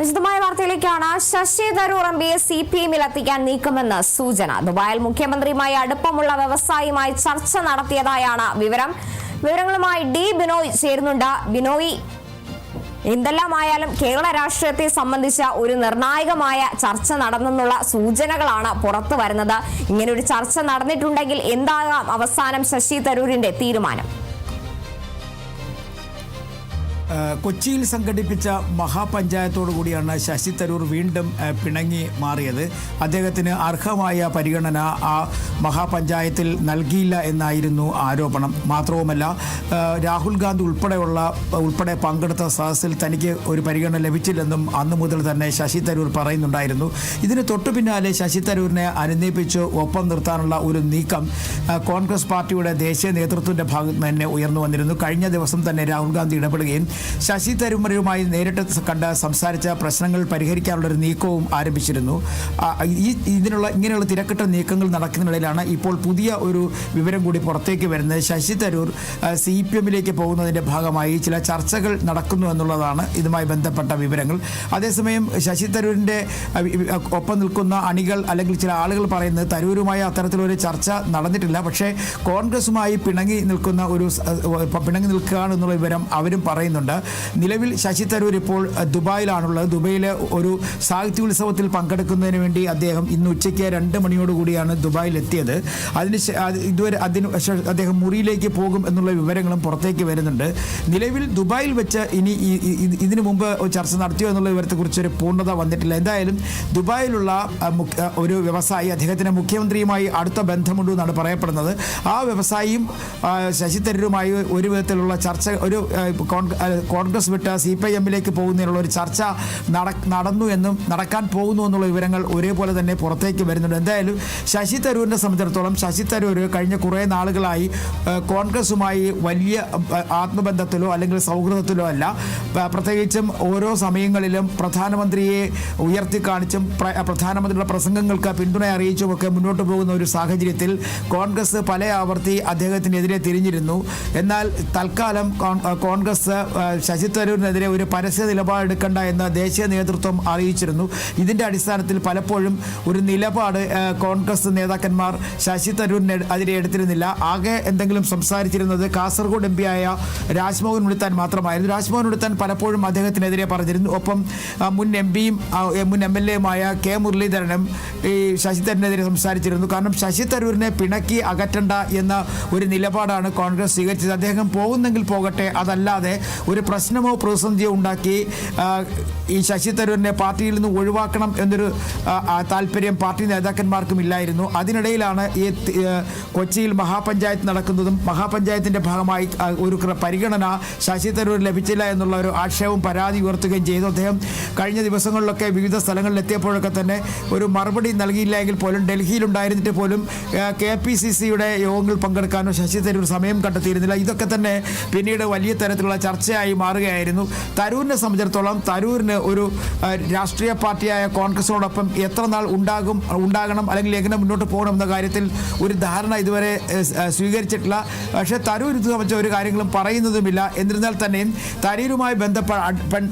വിശദമായ വാർത്തയിലേക്കാണ് ശശി തരൂർ എം പിയെ സി പി എമ്മിൽ എത്തിക്കാൻ നീക്കുമെന്ന് സൂചന. ദുബായിൽ മുഖ്യമന്ത്രിയുമായി അടുപ്പമുള്ള വ്യവസായിയുമായി ചർച്ച നടത്തിയതായാണ് വിവരം. വിവരങ്ങളുമായി ഡി ബിനോയ് ചേരുന്നുണ്ട്. ബിനോയ് എന്തെല്ലാമായാലും കേരള രാഷ്ട്രീയത്തെ സംബന്ധിച്ച ഒരു നിർണായകമായ ചർച്ച നടന്നെന്നുള്ള സൂചനകളാണ് പുറത്തു വരുന്നത് ഇങ്ങനെ ഒരു ചർച്ച നടന്നിട്ടുണ്ടെങ്കിൽ എന്താകാം അവസാനം ശശി തരൂരിന്റെ തീരുമാനം? കൊച്ചിയിൽ സംഘടിപ്പിച്ച മഹാപഞ്ചായത്തോടു കൂടിയാണ് ശശി തരൂർ വീണ്ടും പിണങ്ങി മാറിയത്. അദ്ദേഹത്തിന് അർഹമായ പരിഗണന ആ മഹാപഞ്ചായത്തിൽ നൽകിയില്ല എന്നായിരുന്നു ആരോപണം. മാത്രവുമല്ല രാഹുൽ ഗാന്ധി ഉൾപ്പെടെയുള്ള ഉൾപ്പെടെ പങ്കെടുത്ത സദസ്സിൽ തനിക്ക് ഒരു പരിഗണന ലഭിച്ചില്ലെന്നും അന്നു മുതൽ തന്നെ ശശി തരൂർ പറയുന്നുണ്ടായിരുന്നു. ഇതിന് തൊട്ടു പിന്നാലെ ശശി തരൂരിനെ അനുനയിപ്പിച്ച് ഒപ്പം നിർത്താനുള്ള ഒരു നീക്കം കോൺഗ്രസ് പാർട്ടിയുടെ ദേശീയ നേതൃത്വത്തിന്റെ ഭാഗത്ത് തന്നെ ഉയർന്നു വന്നിരുന്നു. കഴിഞ്ഞ ദിവസം തന്നെ രാഹുൽ ഗാന്ധി ഇടപെടുകയും ശശി തരൂരുമായി നേരിട്ട് കണ്ട് സംസാരിച്ച പ്രശ്നങ്ങൾ പരിഹരിക്കാനുള്ള ഒരു നീക്കവും ആരംഭിച്ചിരുന്നു. ഈ ഇതിനുള്ള ഇങ്ങനെയുള്ള തിരക്കിട്ട നീക്കങ്ങൾ നടക്കുന്നതിനിടയിലാണ് ഇപ്പോൾ പുതിയ ഒരു വിവരം കൂടി പുറത്തേക്ക് വരുന്നത്. ശശി തരൂർ സി പി എമ്മിലേക്ക് പോകുന്നതിന്റെ ഭാഗമായി ചില ചർച്ചകൾ നടക്കുന്നു എന്നുള്ളതാണ് ഇതുമായി ബന്ധപ്പെട്ട വിവരങ്ങൾ. അതേസമയം ശശി തരൂരിന്റെ ഒപ്പം നിൽക്കുന്ന അണികൾ അല്ലെങ്കിൽ ചില ആളുകൾ പറയുന്നത് തരൂരുമായി അത്തരത്തിലൊരു ചർച്ച നടന്നിട്ടില്ല. പക്ഷേ കോൺഗ്രസുമായി പിണങ്ങി നിൽക്കുന്ന ഒരു പിണങ്ങി നിൽക്കുകയാണ് എന്നുള്ള വിവരം അവരും പറയുന്നുണ്ട്. നിലവിൽ ശശി തരൂർ ഇപ്പോൾ ദുബായിലാണുള്ളത്. ദുബായിലെ ഒരു സാഹിത്യോത്സവത്തിൽ പങ്കെടുക്കുന്നതിന് വേണ്ടി അദ്ദേഹം ഇന്ന് ഉച്ചയ്ക്ക് രണ്ട് മണിയോടുകൂടിയാണ് ദുബായിൽ എത്തിയത് അതിന് ഇതുവരെ അതിന് അദ്ദേഹം മുറിയിലേക്ക് പോകും എന്നുള്ള വിവരങ്ങളും പുറത്തേക്ക് വരുന്നുണ്ട്. നിലവിൽ ദുബായിൽ വെച്ച് ഇനി ഇതിനു മുമ്പ് ചർച്ച നടത്തിയോ എന്നുള്ള വിവരത്തെക്കുറിച്ച് ഒരു പൂർണത വന്നിട്ടില്ല. എന്തായാലും ദുബായിലുള്ള ഒരു വ്യവസായി അദ്ദേഹത്തിന് മുഖ്യമന്ത്രിയുമായി അടുത്ത ബന്ധമുണ്ട് എന്നാണ് പറയപ്പെടുന്നത്. ആ വ്യവസായിയും ശശി തരൂരുമായി ഒരു വിധത്തിലുള്ള ചർച്ച ഒരു കോൺഗ്രസ് വിട്ട് സി പി ഐ എമ്മിലേക്ക് പോകുന്നതിനുള്ള ഒരു ചർച്ച നട- നടന്നു എന്നും നടക്കാൻ പോകുന്നു എന്നുള്ള വിവരങ്ങൾ ഒരേപോലെ തന്നെ പുറത്തേക്ക് വരുന്നുണ്ട്. എന്തായാലും ശശി തരൂരിനെ സംബന്ധിച്ചിടത്തോളം ശശി തരൂർ കഴിഞ്ഞ കുറേ നാളുകളായി കോൺഗ്രസുമായി വലിയ ആത്മബന്ധത്തിലോ അല്ലെങ്കിൽ സൗഹൃദത്തിലോ അല്ല. പ്രത്യേകിച്ചും ഓരോ സമയങ്ങളിലും പ്രധാനമന്ത്രിയെ ഉയർത്തി കാണിച്ചും പ്രധാനമന്ത്രിയുടെ പ്രസംഗങ്ങൾക്ക് പിന്തുണ അറിയിച്ചുമൊക്കെ മുന്നോട്ട് പോകുന്ന ഒരു സാഹചര്യത്തിൽ കോൺഗ്രസ് പല ആവർത്തി അദ്ദേഹത്തിനെതിരെ തിരിഞ്ഞിരുന്നു. എന്നാൽ തൽക്കാലം കോൺഗ്രസ് ശശി തരൂരിനെതിരെ ഒരു പരസ്യ നിലപാടെടുക്കേണ്ട എന്ന് ദേശീയ നേതൃത്വം അറിയിച്ചിരുന്നു. ഇതിന്റെ അടിസ്ഥാനത്തിൽ പലപ്പോഴും ഒരു നിലപാട് കോൺഗ്രസ് നേതാക്കന്മാർ ശശി തരൂരിനെ അതിരെ എടുത്തിരുന്നില്ല. ആകെ എന്തെങ്കിലും സംസാരിച്ചിരുന്നത് കാസർഗോഡ് എം ആയ രാജ്മോഹൻ ഉണ്ണിത്താൻ മാത്രമായിരുന്നു. രാജ്മോഹൻ ഉണ്ണിത്താൻ പലപ്പോഴും അദ്ദേഹത്തിനെതിരെ പറഞ്ഞിരുന്നു. ഒപ്പം മുൻ എം പിയും മുൻ എം എൽ എയുമായ കെ മുരളീധരനും ഈ ശശി തരൂരിനെതിരെ സംസാരിച്ചിരുന്നു. കാരണം ശശി തരൂരിനെ പിണക്കി അകറ്റണ്ട എന്ന ഒരു നിലപാടാണ് കോൺഗ്രസ് സ്വീകരിച്ചത്. അദ്ദേഹം പോകുന്നെങ്കിൽ പോകട്ടെ അതല്ലാതെ ഒരു പ്രശ്നമോ പ്രതിസന്ധിയോ ഉണ്ടാക്കി ഈ ശശി തരൂരിനെ പാർട്ടിയിൽ നിന്ന് ഒഴിവാക്കണം എന്നൊരു താല്പര്യം പാർട്ടി നേതാക്കന്മാർക്കും ഇല്ലായിരുന്നു. അതിനിടയിലാണ് ഈ കൊച്ചിയിൽ മഹാപഞ്ചായത്ത് നടക്കുന്നതും മഹാപഞ്ചായത്തിന്റെ ഭാഗമായി ഒരു പരിഗണന ശശി തരൂർ ലഭിച്ചില്ല എന്നുള്ള ഒരു ആക്ഷേപം പരാതി ഉയർത്തുകയും ചെയ്തു. അദ്ദേഹം കഴിഞ്ഞ ദിവസങ്ങളിലൊക്കെ വിവിധ സ്ഥലങ്ങളിലെത്തിയപ്പോഴൊക്കെ തന്നെ ഒരു മറുപടി നൽകിയില്ല എങ്കിൽ പോലും ഡൽഹിയിലുണ്ടായിരുന്നിട്ട് പോലും കെ പി സി സിയുടെ യോഗങ്ങൾ പങ്കെടുക്കാനോ ശശി തരൂർ സമയം കണ്ടെത്തിയിരുന്നില്ല. ഇതൊക്കെ തന്നെ പിന്നീട് വലിയ തരത്തിലുള്ള ചർച്ചയായി. മാറുകയായിരുന്നു. തരൂരിനെ സംബന്ധിച്ചിടത്തോളം തരൂരിന് ഒരു രാഷ്ട്രീയ പാർട്ടിയായ കോൺഗ്രസിനോടൊപ്പം എത്ര നാൾ ഉണ്ടാകും ഉണ്ടാകണം അല്ലെങ്കിൽ എങ്ങനെ മുന്നോട്ട് പോകണം എന്ന കാര്യത്തിൽ ഒരു ധാരണ ഇതുവരെ സ്വീകരിച്ചിട്ടില്ല. പക്ഷേ തരൂർ ഇത് സംബന്ധിച്ച ഒരു കാര്യങ്ങളും പറയുന്നതുമില്ല. എന്നിരുന്നാൽ തന്നെയും തരൂരുമായി ബന്ധപ്പെട്ട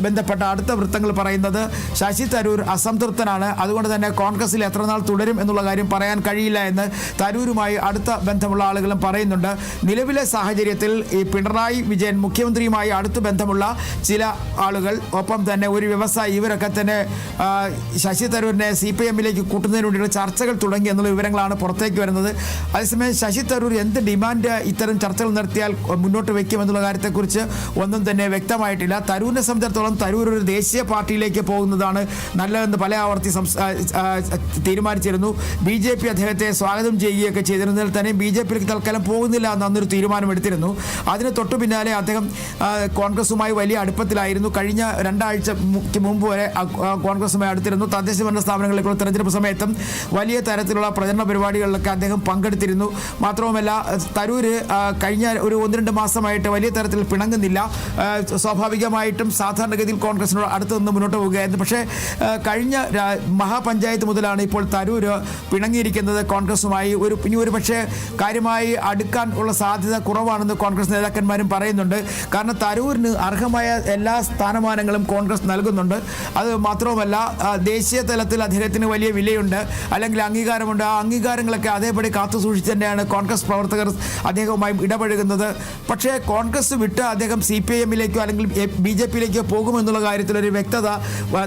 ബന്ധപ്പെട്ട അടുത്ത വൃത്തങ്ങൾ പറയുന്നത് ശശി തരൂർ അസംതൃപ്തനാണ്. അതുകൊണ്ട് തന്നെ കോൺഗ്രസിൽ എത്ര നാൾ തുടരും എന്നുള്ള കാര്യം പറയാൻ കഴിയില്ല എന്ന് തരൂരുമായി അടുത്ത ബന്ധമുള്ള ആളുകളും പറയുന്നുണ്ട്. നിലവിലെ സാഹചര്യത്തിൽ ഈ പിണറായി വിജയൻ മുഖ്യമന്ത്രിയുമായി അടുത്ത ബന്ധമുള്ള ചില ആളുകൾ ഒപ്പം തന്നെ ഒരു വ്യവസായി ഇവരൊക്കെ തന്നെ ശശി തരൂരിനെ സി പി എമ്മിലേക്ക് കൂട്ടുന്നതിന് വേണ്ടിയുള്ള ചർച്ചകൾ തുടങ്ങി എന്നുള്ള വിവരങ്ങളാണ് പുറത്തേക്ക് വരുന്നത്. അതേസമയം ശശി തരൂർ എന്ത് ഡിമാൻഡ് ഇത്തരം ചർച്ചകൾ നടത്തിയാൽ മുന്നോട്ട് വയ്ക്കും എന്നുള്ള കാര്യത്തെക്കുറിച്ച് ഒന്നും തന്നെ വ്യക്തമായിട്ടില്ല. തരൂരിനെ സംബന്ധിച്ചിടത്തോളം തരൂർ ഒരു ദേശീയ പാർട്ടിയിലേക്ക് പോകുന്നതാണ് നല്ലതെന്ന് പല ആവർത്തി തീരുമാനിച്ചിരുന്നു. ബി ജെ പി അദ്ദേഹത്തെ സ്വാഗതം ചെയ്യുകയൊക്കെ ചെയ്തിരുന്നതിൽ തന്നെ ബി ജെ പിയിലേക്ക് തൽക്കാലം പോകുന്നില്ല എന്ന് അന്നൊരു തീരുമാനമെടുത്തിരുന്നു. അതിന് തൊട്ടു പിന്നാലെ അദ്ദേഹം കോൺഗ്രസുമായി വലിയ അടുപ്പത്തിലായിരുന്നു. കഴിഞ്ഞ രണ്ടാഴ്ച മു- മുമ്പ് വരെ കോൺഗ്രസുമായി അടുത്തിരുന്നു. തദ്ദേശ ഭരണ സ്ഥാപനങ്ങളിലേക്കുള്ള തെരഞ്ഞെടുപ്പ് സമയത്തും വലിയ തരത്തിലുള്ള പ്രചരണ പരിപാടികളിലൊക്കെ അദ്ദേഹം പങ്കെടുത്തിരുന്നു. മാത്രവുമല്ല തരൂര് കഴിഞ്ഞ ഒരു ഒന്ന് രണ്ട് മാസമായിട്ട് വലിയ തരത്തിൽ പിണങ്ങുന്നില്ല. സ്വാഭാവികമായിട്ടും സാധാരണഗതിയിൽ കോൺഗ്രസിനോട് അടുത്ത് നിന്ന് മുന്നോട്ട് പോവുകയായിരുന്നു. പക്ഷേ കഴിഞ്ഞ മഹാപഞ്ചായത്ത് മുതലാണ് ഇപ്പോൾ തരൂര് പിണങ്ങിയിരിക്കുന്നത് കോൺഗ്രസുമായി. ഒരു ഇനി ഒരു പക്ഷേ കാര്യമായി അടുക്കാൻ ഉള്ള സാധ്യത കുറവാണെന്ന് കോൺഗ്രസ് നേതാക്കന്മാരും പറയുന്നുണ്ട്. കാരണം തരൂർ തരൂരിന് അർഹമായ എല്ലാ സ്ഥാനമാനങ്ങളും കോൺഗ്രസ് നൽകുന്നുണ്ട്. അത് മാത്രവുമല്ല ദേശീയ തലത്തിൽ അദ്ദേഹത്തിന് വലിയ വിലയുണ്ട്. അല്ലെങ്കിൽ അംഗീകാരമുണ്ട്. ആ അംഗീകാരങ്ങളൊക്കെ അതേപടി കാത്തു സൂക്ഷിച്ച് തന്നെയാണ് കോൺഗ്രസ് പ്രവർത്തകർ അദ്ദേഹവുമായി ഇടപഴകുന്നത്. പക്ഷേ കോൺഗ്രസ് വിട്ട് അദ്ദേഹം സി പി എമ്മിലേക്കോ അല്ലെങ്കിൽ ബി ജെ പിയിലേക്കോ പോകുമെന്നുള്ള കാര്യത്തിൽ ഒരു വ്യക്തത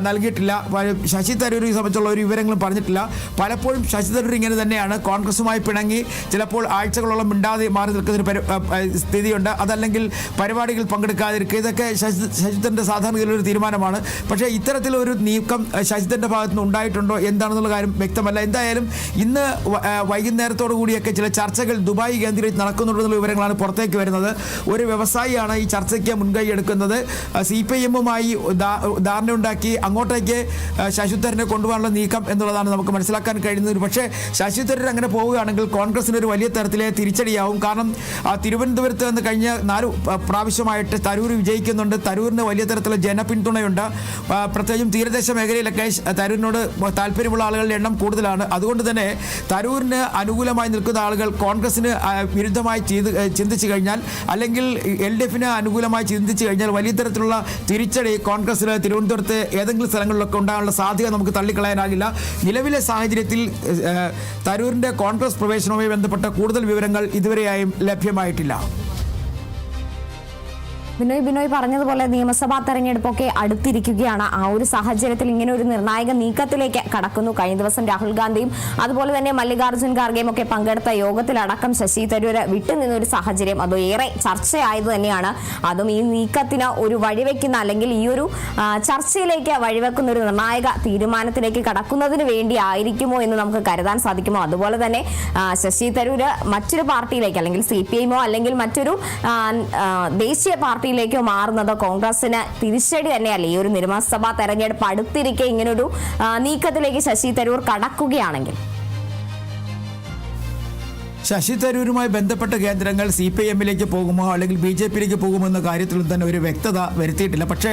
നൽകിയിട്ടില്ല. ശശി തരൂരിനെ സംബന്ധിച്ചുള്ള ഒരു വിവരങ്ങളും പറഞ്ഞിട്ടില്ല. പലപ്പോഴും ശശി തരൂർ ഇങ്ങനെ തന്നെയാണ്. കോൺഗ്രസുമായി പിണങ്ങി ചിലപ്പോൾ ആഴ്ചകളോളം മിണ്ടാതെ മാറി നിൽക്കുന്ന ഒരു സ്ഥിതിയുണ്ട്. അതല്ലെങ്കിൽ പരിപാടികൾ പങ്കെടുക്കാതിരിക്കുക ഇതൊക്കെ ശശി ശശിധരന്റെ സാധാരണ ഒരു തീരുമാനമാണ്. പക്ഷേ ഇത്തരത്തിലൊരു നീക്കം ശശിധരന്റെ ഭാഗത്തു നിന്ന് ഉണ്ടായിട്ടുണ്ടോ എന്താണെന്നുള്ള കാര്യം വ്യക്തമല്ല. എന്തായാലും ഇന്ന് വൈകുന്നേരത്തോടു കൂടിയൊക്കെ ചില ചർച്ചകൾ ദുബായ് കേന്ദ്രീകരിച്ച് നടക്കുന്നുണ്ടെന്നുള്ള വിവരങ്ങളാണ് പുറത്തേക്ക് വരുന്നത്. ഒരു വ്യവസായിയാണ് ഈ ചർച്ചയ്ക്ക് മുൻകൈ എടുക്കുന്നത്. സി പി എമ്മുമായി ധാരണയുണ്ടാക്കി അങ്ങോട്ടേക്ക് ശശിധരനെ കൊണ്ടുപോകാനുള്ള നീക്കം എന്നുള്ളതാണ് നമുക്ക് മനസ്സിലാക്കാൻ കഴിയുന്നത്. പക്ഷേ ശശി തരൂർ അങ്ങനെ പോവുകയാണെങ്കിൽ കോൺഗ്രസിന് ഒരു വലിയ തരത്തിലെ തിരിച്ചടിയാവും. കാരണം തിരുവനന്തപുരത്ത് നിന്ന് കഴിഞ്ഞ നാല് പ്രാവശ്യമായിട്ട് തരൂർ വിജയിക്കുന്നുണ്ട്. തരൂരിന് വലിയ തരത്തിലുള്ള ജനപിന്തുണയുണ്ട്. പ്രത്യേകിച്ചും തീരദേശ മേഖലയിലൊക്കെ തരൂരിനോട് താല്പര്യമുള്ള ആളുകളുടെ എണ്ണം കൂടുതലാണ്. അതുകൊണ്ട് തന്നെ തരൂരിന് അനുകൂലമായി നിൽക്കുന്ന ആളുകൾ കോൺഗ്രസിന് വിരുദ്ധമായി ചെയ്ത് ചിന്തിച്ചു കഴിഞ്ഞാൽ അല്ലെങ്കിൽ എൽ ഡി എഫിന് അനുകൂലമായി ചിന്തിച്ചു കഴിഞ്ഞാൽ വലിയ തരത്തിലുള്ള തിരിച്ചടി കോൺഗ്രസിന് തിരുവനന്തപുരത്ത് ഏതെങ്കിലും സ്ഥലങ്ങളിലൊക്കെ ഉണ്ടാകാനുള്ള സാധ്യത നമുക്ക് തള്ളിക്കളയാനാകില്ല. നിലവിലെ സാഹചര്യത്തിൽ തരൂരിന്റെ കോൺഗ്രസ് പ്രവേശനവുമായി ബന്ധപ്പെട്ട കൂടുതൽ വിവരങ്ങൾ ഇതുവരെയായും ലഭ്യമായിട്ടില്ല. ബിനോയ് ബിനോയ് പറഞ്ഞതുപോലെ നിയമസഭാ തെരഞ്ഞെടുപ്പൊക്കെ അടുത്തിരിക്കുകയാണ്. ആ ഒരു സാഹചര്യത്തിൽ ഇങ്ങനെ ഒരു നിർണായക നീക്കത്തിലേക്ക് കടക്കുന്നു. കഴിഞ്ഞ ദിവസം രാഹുൽ ഗാന്ധിയും അതുപോലെ തന്നെ മല്ലികാർജുൻ ഖാർഗെയും ഒക്കെ പങ്കെടുത്ത യോഗത്തിലടക്കം ശശി തരൂര് വിട്ടുനിന്ന ഒരു സാഹചര്യം. അത് ഏറെ ചർച്ചയായത് തന്നെയാണ്. അതും ഈ നീക്കത്തിന് ഒരു വഴിവെക്കുന്ന അല്ലെങ്കിൽ ഈ ഒരു ചർച്ചയിലേക്ക് വഴിവെക്കുന്ന ഒരു നിർണായക തീരുമാനത്തിലേക്ക് കടക്കുന്നതിന് വേണ്ടി ആയിരിക്കുമോ എന്ന് നമുക്ക് കരുതാൻ സാധിക്കുമോ? അതുപോലെ തന്നെ ശശി തരൂര് മറ്റൊരു പാർട്ടിയിലേക്ക് അല്ലെങ്കിൽ സി പി അല്ലെങ്കിൽ മറ്റൊരു ദേശീയ ദേശീയ പാർട്ടിയിലേക്കോ മാറുന്നത് കോൺഗ്രസിന് തിരിച്ചടി തന്നെയല്ലേ? ഈ ഒരു നിയമസഭാ തെരഞ്ഞെടുപ്പ് അടുത്തിരിക്കെ ഇങ്ങനൊരു നീക്കത്തിലേക്ക് ശശി തരൂർ കടക്കുകയാണെങ്കിൽ. ശശി തരൂരുമായി ബന്ധപ്പെട്ട കേന്ദ്രങ്ങൾ സി പി എമ്മിലേക്ക് പോകുമോ അല്ലെങ്കിൽ ബി ജെ പിയിലേക്ക് പോകുമോ എന്ന കാര്യത്തിലും തന്നെ ഒരു വ്യക്തത വരുത്തിയിട്ടില്ല. പക്ഷേ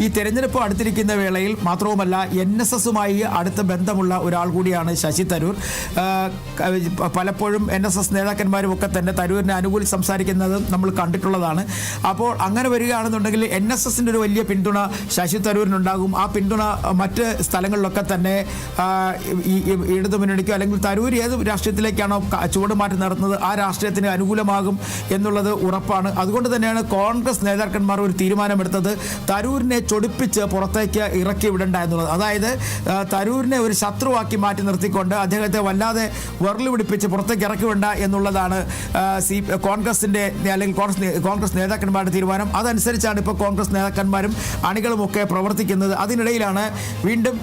ഈ തെരഞ്ഞെടുപ്പ് അടുത്തിരിക്കുന്ന വേളയിൽ മാത്രവുമല്ല എൻ എസ് എസുമായി അടുത്ത ബന്ധമുള്ള ഒരാൾ കൂടിയാണ് ശശി തരൂർ. പലപ്പോഴും എൻ എസ് എസ് നേതാക്കന്മാരും ഒക്കെ തന്നെ തരൂരിനെ അനുകൂലി സംസാരിക്കുന്നത് നമ്മൾ കണ്ടിട്ടുള്ളതാണ്. അപ്പോൾ അങ്ങനെ വരികയാണെന്നുണ്ടെങ്കിൽ എൻ എസ് എസിന്റെ ഒരു വലിയ പിന്തുണ ശശി തരൂരിനുണ്ടാകും. ആ പിന്തുണ മറ്റ് സ്ഥലങ്ങളിലൊക്കെ തന്നെ ഈ മുന്നണിക്കോ അല്ലെങ്കിൽ തരൂർ ഏത് രാഷ്ട്രീയത്തിലേക്കാണോ ക- ചുവടുമാറ്റം നടത്തുന്നത് ആ രാഷ്ട്രീയത്തിന് അനുകൂലമാകും എന്നുള്ളത് ഉറപ്പാണ്. അതുകൊണ്ട് തന്നെയാണ് കോൺഗ്രസ് നേതാക്കന്മാർ ഒരു തീരുമാനമെടുത്തത് തരൂരിനെ ചൊടിപ്പിച്ച് പുറത്തേക്ക് ഇറക്കി വിടണ്ട എന്നുള്ളത്. അതായത് തരൂരിനെ ഒരു ശത്രുവാക്കി മാറ്റി നിർത്തിക്കൊണ്ട് അദ്ദേഹത്തെ വല്ലാതെ വെറലു പിടിപ്പിച്ച് പുറത്തേക്ക് ഇറക്കി വിടണ്ട എന്നുള്ളതാണ് സി കോൺഗ്രസിന്റെ അല്ലെങ്കിൽ കോൺഗ്രസ് കോൺഗ്രസ് നേതാക്കന്മാരുടെ തീരുമാനം. അതനുസരിച്ചാണ് ഇപ്പോൾ കോൺഗ്രസ് നേതാക്കന്മാരും അണികളുമൊക്കെ പ്രവർത്തിക്കുന്നത്. അതിനിടയിലാണ് വീണ്ടും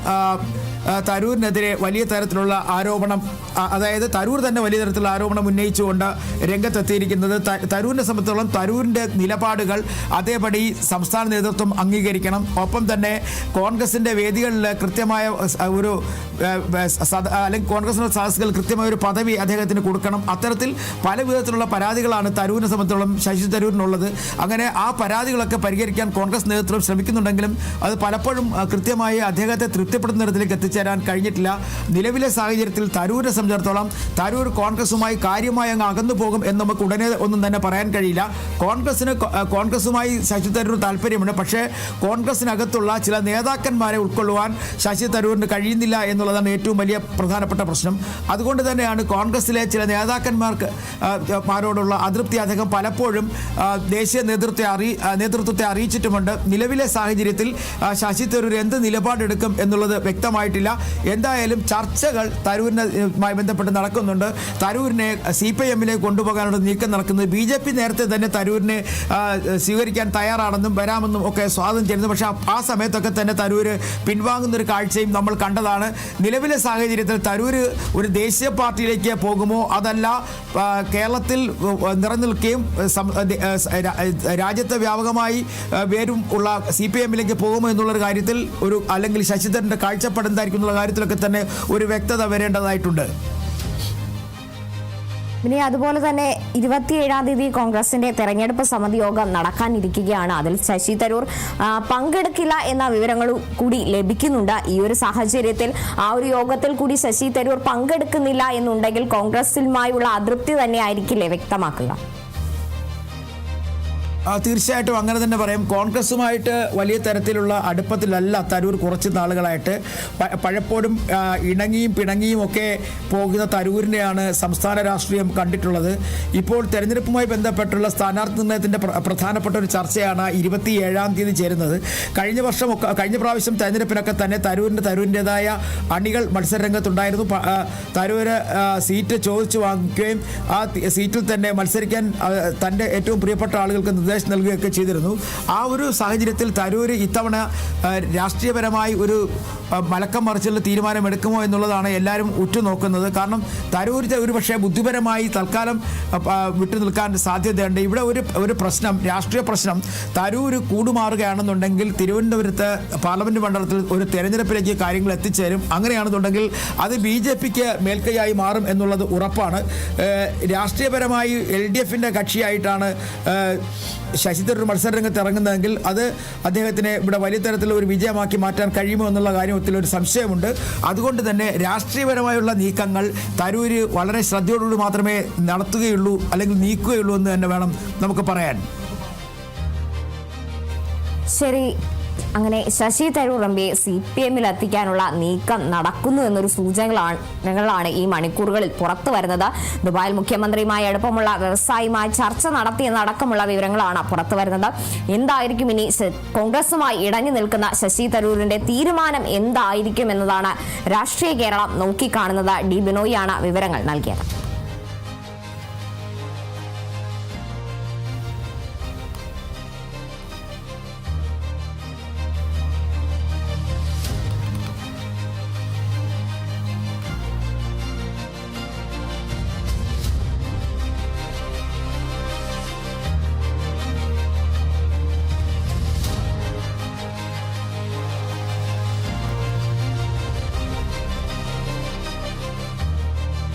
തരൂരിനെതിരെ വലിയ തരത്തിലുള്ള ആരോപണം അതായത് തരൂർ തന്നെ വലിയ തരത്തിലുള്ള ആരോപണം ഉന്നയിച്ചുകൊണ്ട് രംഗത്തെത്തിയിരിക്കുന്നത് തരൂരിനെ സംബന്ധിച്ചിടത്തോളം തരൂരിന്റെ നിലപാടുകൾ അതേപടി സംസ്ഥാന നേതൃത്വം അംഗീകരിക്കണം. ഒപ്പം തന്നെ കോൺഗ്രസിന്റെ വേദികളിൽ കൃത്യമായ ഒരു അല്ലെങ്കിൽ കോൺഗ്രസിന്റെ സദസ്സുകൾ കൃത്യമായ ഒരു പദവി അദ്ദേഹത്തിന് കൊടുക്കണം. അത്തരത്തിൽ പല വിധത്തിലുള്ള പരാതികളാണ് തരൂരിനെ സംബന്ധിച്ചിടത്തോളം ശശി തരൂരിനുള്ളത്. അങ്ങനെ ആ പരാതികളൊക്കെ പരിഹരിക്കാൻ കോൺഗ്രസ് നേതൃത്വം ശ്രമിക്കുന്നുണ്ടെങ്കിലും അത് പലപ്പോഴും കൃത്യമായി അദ്ദേഹത്തെ തൃപ്തിപ്പെടുന്ന തരത്തിലേക്ക് എത്തിച്ചേരാൻ കഴിഞ്ഞിട്ടില്ല. നിലവിലെ സാഹചര്യത്തിൽ തരൂരിനെ സംബന്ധിച്ചിടത്തോളം തരൂർ കോൺഗ്രസുമായി കാര്യമായി അങ്ങ് അകന്നു പോകും എന്ന് നമുക്ക് ഉടനെ ഒന്നും തന്നെ പറയാൻ കഴിയില്ല. കോൺഗ്രസിന് കോൺഗ്രസുമായി ശശി തരൂർ താല്പര്യമുണ്ട്. പക്ഷേ കോൺഗ്രസിനകത്തുള്ള ചില നേതാക്കന്മാരെ ഉൾക്കൊള്ളുവാൻ ശശി തരൂരിന് കഴിയുന്നില്ല എന്നുള്ളതാണ് ഏറ്റവും വലിയ പ്രധാനപ്പെട്ട പ്രശ്നം. അതുകൊണ്ട് തന്നെയാണ് കോൺഗ്രസിലെ ചില നേതാക്കന്മാർക്ക് മാരോടുള്ള അതൃപ്തി അദ്ദേഹം പലപ്പോഴും ദേശീയ നേതൃത്വത്തെ അറി നേതൃത്വത്തെ അറിയിച്ചിട്ടുമുണ്ട്. നിലവിലെ സാഹചര്യത്തിൽ ശശി തരൂർ എന്ത് നിലപാടെടുക്കും എന്നുള്ളത് വ്യക്തമായിട്ടില്ല എന്തായാലും ചർച്ചകൾ തരൂരിനുമായി ബന്ധപ്പെട്ട് നടക്കുന്നുണ്ട്. തരൂരിനെ സി പി എമ്മിലേക്ക് കൊണ്ടുപോകാനുള്ള നീക്കം നടക്കുന്നത് ബി ജെ പി നേരത്തെ തന്നെ തരൂരിനെ സ്വീകരിക്കാൻ തയ്യാറാണെന്നും വരാമെന്നും ഒക്കെ സ്വാഗതം ചെയ്യുന്നു. പക്ഷേ ആ- സമയത്തൊക്കെ തന്നെ തരൂർ പിൻവാങ്ങുന്നൊരു കാഴ്ചയും നമ്മൾ കണ്ടതാണ്. നിലവിലെ സാഹചര്യത്തിൽ തരൂർ ഒരു ദേശീയ പാർട്ടിയിലേക്ക് പോകുമോ? അതല്ല കേരളത്തിൽ നിറനിൽക്കുകയും രാജ്യത്തെ വ്യാപകമായി വേരും ഉള്ള സി പി എമ്മിലേക്ക് പോകുമോ എന്നുള്ളൊരു കാര്യത്തിൽ ഒരു അല്ലെങ്കിൽ ശശിധരന്റെ കാഴ്ചപ്പാട് എന്നുള്ള കാര്യത്തിലൊക്കെ തന്നെ ഒരു വ്യക്തത വരേണ്ടതായിട്ടുണ്ട്. പിന്നെ അതുപോലെ തന്നെ ഇരുപത്തിയേഴാം തീയതി കോൺഗ്രസിന്റെ തെരഞ്ഞെടുപ്പ് സമിതി യോഗം നടക്കാനിരിക്കുകയാണ്. അതിൽ ശശി തരൂർ പങ്കെടുക്കില്ല എന്ന വിവരങ്ങൾ കൂടി ലഭിക്കുന്നുണ്ട്. ഈ ഒരു സാഹചര്യത്തിൽ ആ ഒരു യോഗത്തിൽ കൂടി ശശി തരൂർ പങ്കെടുക്കുന്നില്ല എന്നുണ്ടെങ്കിൽ കോൺഗ്രസുമായുള്ള അതൃപ്തി തന്നെ ആയിരിക്കില്ലേ വ്യക്തമാക്കുക? തീർച്ചയായിട്ടും അങ്ങനെ തന്നെ പറയാം. കോൺഗ്രസുമായിട്ട് വലിയ തരത്തിലുള്ള അടുപ്പത്തിലല്ല തരൂർ കുറച്ച് നാളുകളായിട്ട്. പഴപ്പോഴും ഇണങ്ങിയും പിണങ്ങിയും ഒക്കെ പോകുന്ന തരൂരിനെയാണ് സംസ്ഥാന രാഷ്ട്രീയം കണ്ടിട്ടുള്ളത്. ഇപ്പോൾ തെരഞ്ഞെടുപ്പുമായി ബന്ധപ്പെട്ടുള്ള സ്ഥാനാർത്ഥി നിർണയത്തിന്റെ പ്രധാനപ്പെട്ട ഒരു ചർച്ചയാണ് ഇരുപത്തി ഏഴാം തീയതി ചേരുന്നത്. കഴിഞ്ഞ വർഷം കഴിഞ്ഞ പ്രാവശ്യം തെരഞ്ഞെടുപ്പിനൊക്കെ തന്നെ തരൂരിന്റെ തരൂരിന്റെതായ അണികൾ മത്സരരംഗത്തുണ്ടായിരുന്നു. തരൂർ സീറ്റ് ചോദിച്ചു വാങ്ങിക്കുകയും ആ സീറ്റിൽ തന്നെ മത്സരിക്കാൻ തന്റെ ഏറ്റവും പ്രിയപ്പെട്ട ആളുകൾക്ക് നിർദ്ദേശം നൽകുകയൊക്കെ ചെയ്തിരുന്നു. ആ ഒരു സാഹചര്യത്തിൽ തരൂർ ഇത്തവണ രാഷ്ട്രീയപരമായി ഒരു മലക്കം മറിച്ചുള്ള തീരുമാനമെടുക്കുമോ എന്നുള്ളതാണ് എല്ലാവരും ഉറ്റുനോക്കുന്നത്. കാരണം തരൂർ ഒരു പക്ഷേ ബുദ്ധിപരമായി തൽക്കാലം വിട്ടു നിൽക്കാൻ സാധ്യതയുണ്ട്. ഇവിടെ ഒരു ഒരു പ്രശ്നം രാഷ്ട്രീയ പ്രശ്നം തരൂർ കൂടുമാറുകയാണെന്നുണ്ടെങ്കിൽ തിരുവനന്തപുരത്ത് പാർലമെന്റ് മണ്ഡലത്തിൽ ഒരു തെരഞ്ഞെടുപ്പിലേക്ക് കാര്യങ്ങൾ എത്തിച്ചേരും. അങ്ങനെയാണെന്നുണ്ടെങ്കിൽ അത് ബി ജെ പിക്ക് മേൽക്കൈയായി മാറും എന്നുള്ളത് ഉറപ്പാണ്. രാഷ്ട്രീയപരമായി എൽ ഡി എഫിന്റെ കക്ഷിയായിട്ടാണ് ശശി തരൂർ മത്സരരംഗത്ത് ഇറങ്ങുന്നതെങ്കിൽ അത് അദ്ദേഹത്തിന് ഇവിടെ വലിയ തരത്തിലുള്ള ഒരു വിജയമാക്കി മാറ്റാൻ കഴിയുമോ എന്നുള്ള കാര്യത്തിൽ ഒരു സംശയമുണ്ട്. അതുകൊണ്ട് തന്നെ രാഷ്ട്രീയപരമായുള്ള നീക്കങ്ങൾ തരൂര് വളരെ ശ്രദ്ധയോടുകൂടി മാത്രമേ നടത്തുകയുള്ളൂ അല്ലെങ്കിൽ നീക്കുകയുള്ളൂ എന്ന് തന്നെ വേണം നമുക്ക് പറയാൻ. ശരി. അങ്ങനെ ശശി തരൂർ എം പിയെ സി പി എമ്മിൽ എത്തിക്കാനുള്ള നീക്കം നടക്കുന്നു എന്നൊരു സൂചനകളാണ് ഈ മണിക്കൂറുകളിൽ പുറത്തു വരുന്നത്. ദുബായിൽ മുഖ്യമന്ത്രിയുമായി എളുപ്പമുള്ള വ്യവസായിയുമായി ചർച്ച നടത്തിയെന്നടക്കമുള്ള വിവരങ്ങളാണ് പുറത്തു വരുന്നത്. എന്തായിരിക്കും ഇനി കോൺഗ്രസുമായി ഇടഞ്ഞു നിൽക്കുന്ന ശശി തരൂരിന്റെ തീരുമാനം എന്തായിരിക്കും എന്നതാണ് രാഷ്ട്രീയ കേരളം നോക്കിക്കാണുന്നത്. ഡി ബിനോയിയാണ് വിവരങ്ങൾ നൽകിയത്.